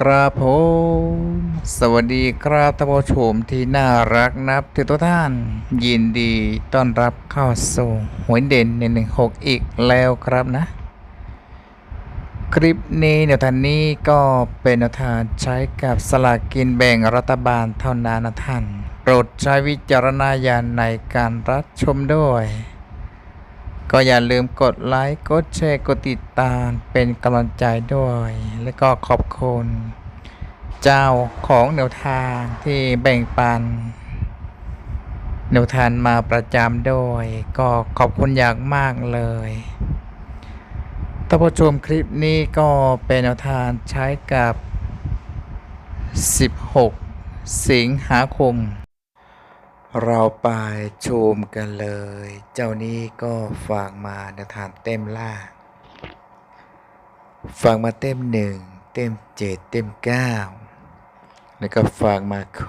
ครับผมสวัสดีครับท่านผู้ชมที่น่ารักนับถือทุกท่าน ยินดีต้อนรับเข้าสู่หวยเด่นในหนึ่งหกอีกแล้วครับนะ คลิปนี้แนวทางนี้ก็เป็นแนวทางใช้กับสลากกินแบ่งรัฐบาลเท่านั้นนะท่าน โปรดใช้วิจารณญาณในการรับชมด้วย ก็อย่าลืมกดไลค์ กดแชร์ กดติดตามเป็นกำลังใจด้วย และก็ขอบคุณ เจ้าของแนวทางที่แบ่งปันแนวทางมาประจำด้วยก็ขอบคุณอย่างมากเลยท่านผู้ชมคลิปนี้ก็เป็นแนวทางใช้กับ 16 สิงหาคม เราไปชมกันเลย เจ้านี้ก็ฝากมาในฐานเต็มล่างฝากมาเต็มหนึ่งเต็มเจ็ดเต็มเก้าแล้วก็ฝากมาโค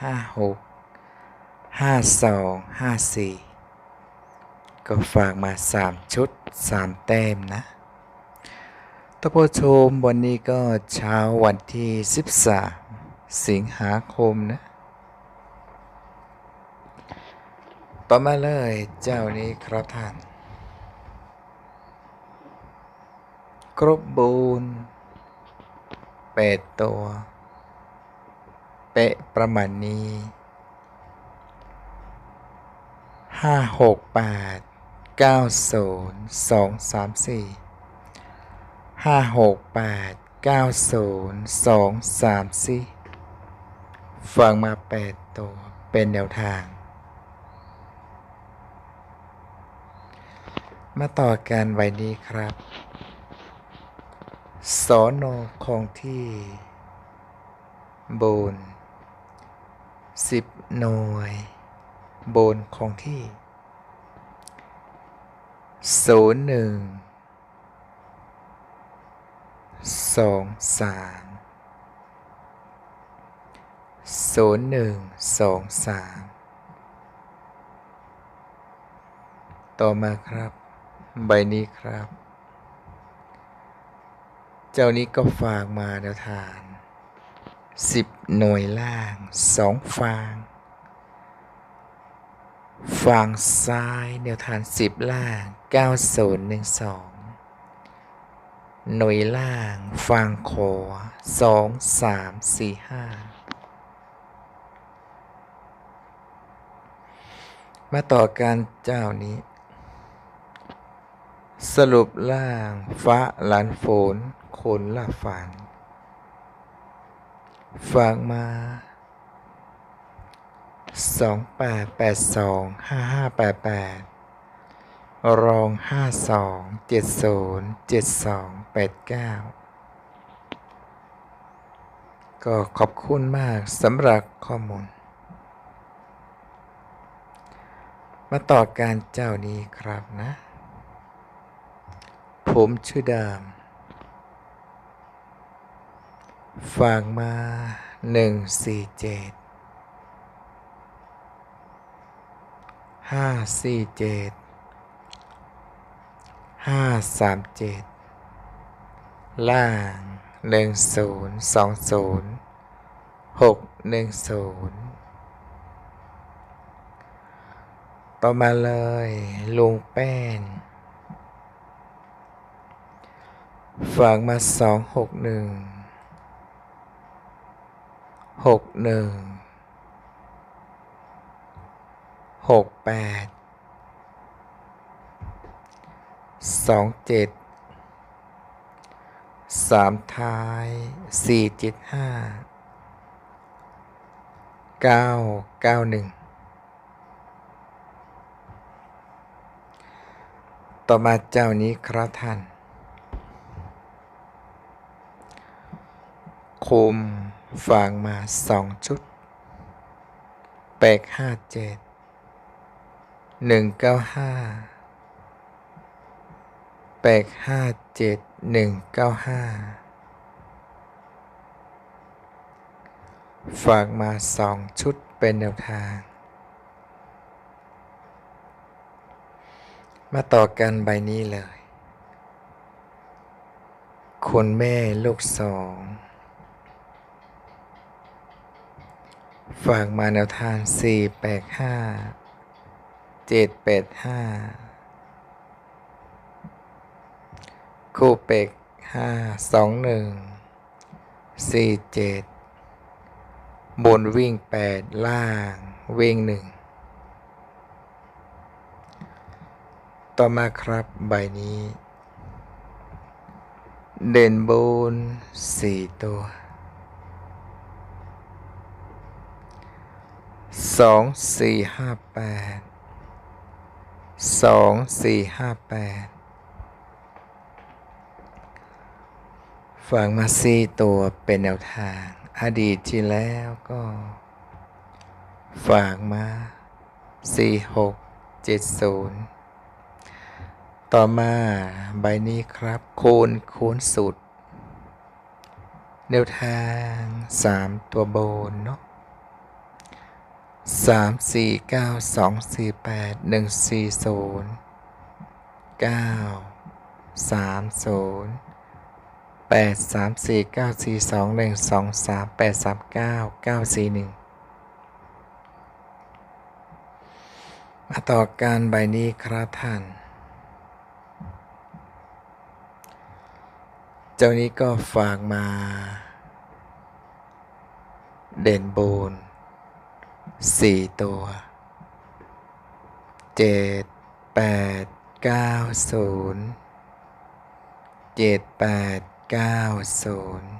ห้าหกห้าสองห้าสี่ก็ฝากมาสามชุดสามแต้มนะท่านผู้ชมวันนี้ก็เช้าวันที่สิบสามสิงหาคมนะ ต่อมาเลยเจ้านี้ครับท่าน ครบบูนแปดตัว เปะประมาณนี้ห้าหกแปดเก้าศูนย์สองสามสี่ห้าหกแปดเก้าศูนย์สองสามสี่ฟังมาแปดตัวเป็นแนวทาง มาต่อกันไว้นี้ครับสอนอคงที่โบนสิบหน่วย โบนคงที่ศูนย์หนึ่งสองสามศูนย์หนึ่งสองสามต่อมาครับ ใบนี้ครับ เจ้านี้ก็ฝากมาแนวทานสิบหน่วยล่างสองฟางฝั่งซ้ายแนวทานสิบล่างเก้าศูนย์หนึ่งสองหน่วยล่างฝั่งขวาสองสามสี่ห้ามาต่อกันเจ้านี้ สรุปล่างฟ้าหลานฝนคนละฝัน ฝากมาสองแปดแปดสองห้าห้าแปดแปดรองห้าสองเจ็ดศูนย์เจ็ดสองแปดเก้าก็ขอบคุณมากสำหรับข้อมูล มาต่อการเจ้านี้ครับนะ ผมชื่อดาม ฝากมาหนึ่งสี่เจ็ดห้าสี่เจ็ดห้าสามเจ็ดล่างหนึ่งศูนย์สองศูนย์หกหนึ่งศูนย์ต่อมาเลยลุงแป้น ฝากมาสองหกหนึ่งหกหนึ่งหกแปดสองเจ็ดสามท้ายสี่เจ็ดห้าเก้าเก้าหนึ่งต่อมาเจ้านี้ครับท่าน คุมฝางมาสองชุดแปกห้าเจ็ดหนึ่งเก้าห้าแปกห้าเจ็ดหนึ่งเก้าห้าฝากมาสองชุดเป็นแนวทาง มาต่อกันใบนี้เลยคุณแม่ลูกสอง ฝากมาแนวทางสี่แปดห้าเจ็ดแปดห้าคู่เป็กห้าสองหนึ่งสี่เจ็ดบนวิ่งแปดล่างวิ่งหนึ่งต่อมาครับใบนี้ เด่นบนสี่ตัว สองสี่ห้าแปดสองสี่ห้าแปดฝากมาสี่ตัวเป็นแนวทาง อดีตที่แล้วก็ ฝากมาสี่หกเจ็ดศูนย์ต่อมาใบนี้ครับ คูณคูณสุด แนวทางสามตัวโบนเนาะ สามสี่เก้าสองสี่แปดหนึ่งสี่ศูนย์เก้าสามศูนย์แปดสามสี่เก้าสี่สองหนึ่งสองสามแปดสามเก้าเก้าสี่หนึ่งมาต่อการใบนี้ครับท่าน เจ้านี้ก็ฝากมา เด่นโบน สี่ตัว เจ็ดแปดเก้าศูนย์เจ็ดแปดเก้าศูนย์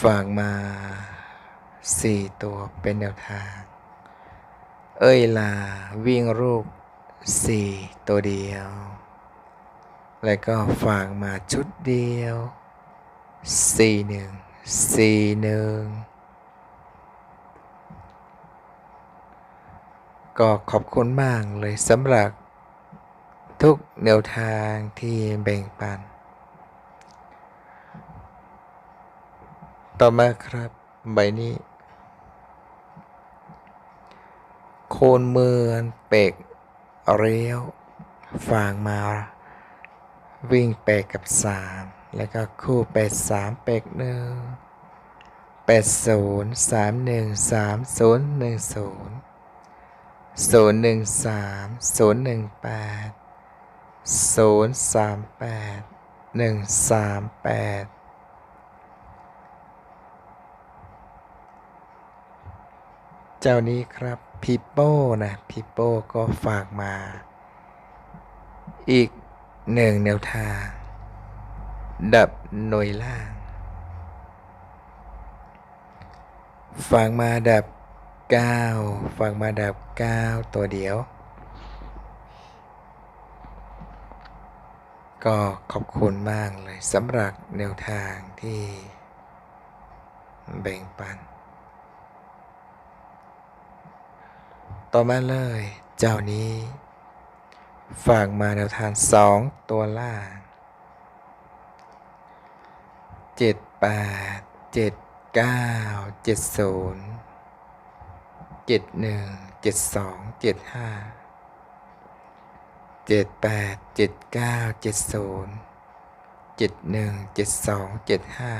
ฝากมาสี่ตัวเป็นแนวทาง เอ้ยลาวิ่งรูปสี่ตัวเดียว แล้วก็ฝากมาชุดเดียวสี่หนึ่งสี่หนึ่ง ก็ขอบคุณมากเลยสำหรับทุกแนวทางที่แบ่งปัน ต่อมาครับใบนี้ โคนเมือนเป็กเรียวฟางมา วิ่งเป็กกับสามแล้วก็คู่เป็ดสามเป็กหนึ่งเป็ดศูนย์สามหนึ่งสามศูนย์หนึ่งศูนย์ ศูนย์หนึ่งสามศูนย์หนึ่งแปดศูนย์สามแปดหนึ่งสามแปดเจ้านี้ครับพีโป้นะพีโป้ก็ฝากมา อีกหนึ่งแนวทาง ดับหน่วยล่างฟังมาดับ 9ฟังมาดับ 9 ตัวเดียว ก็ขอบคุณมากเลยสำหรับแนวทางที่แบ่งปัน ต่อมาเลย เจ้านี้ฝากมาแนวทาง 2 ตัวล่างเจ็ดแปด เจ็ดหนึ่งเจ็ดสองเจ็ดห้าเจ็ดแปดเจ็ดเก้าเจ็ดศูนย์เจ็ดหนึ่งเจ็ดสองเจ็ดห้า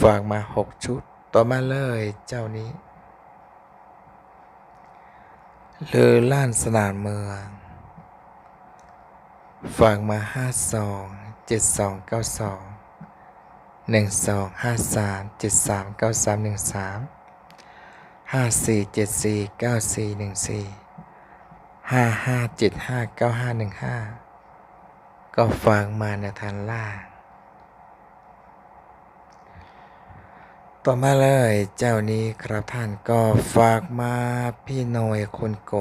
ฝากมาหกชุดต่อมาเลยเจ้านี้เลือล้านสนามเมือง ฝากมาห้าสองเจ็ดสองเก้าสอง หนึ่งสองห้าสามเจ็ดสามเก้าสามหนึ่งสามห้าสี่เจ็ดสี่เก้าสี่หนึ่งสี่ห้าห้าเจ็ดห้าเก้าห้าหนึ่งห้าก็ฝากมาในทางล่างต่อมาเลยเจ้านี้ครับท่านก็ฝากมาพี่หน่อยคนโก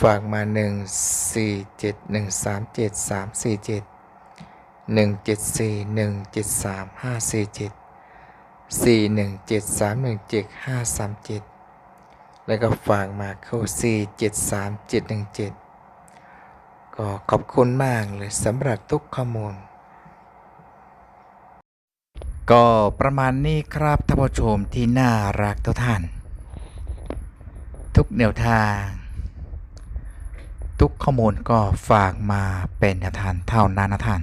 ฝากมาหนึ่งสี่เจ็ดหนึ่งสามเจ็ดสามสี่เจ็ด หนึ่งเจ็ดสี่หนึ่งเจ็ดสามห้าสี่เจ็ดสี่หนึ่งเจ็ดสามหนึ่งเจ็ดห้าสามเจ็ดแล้วก็ฝากมาเข้าสี่เจ็ดสามเจ็ดหนึ่งเจ็ดก็ขอบคุณมากเลยสำหรับทุกข้อมูล ก็ประมาณนี้ครับท่านผู้ชมที่น่ารักทุกท่าน ทุกแนวทางทุกข้อมูลก็ฝากมาเป็นแนวทางเท่านั้นนะท่าน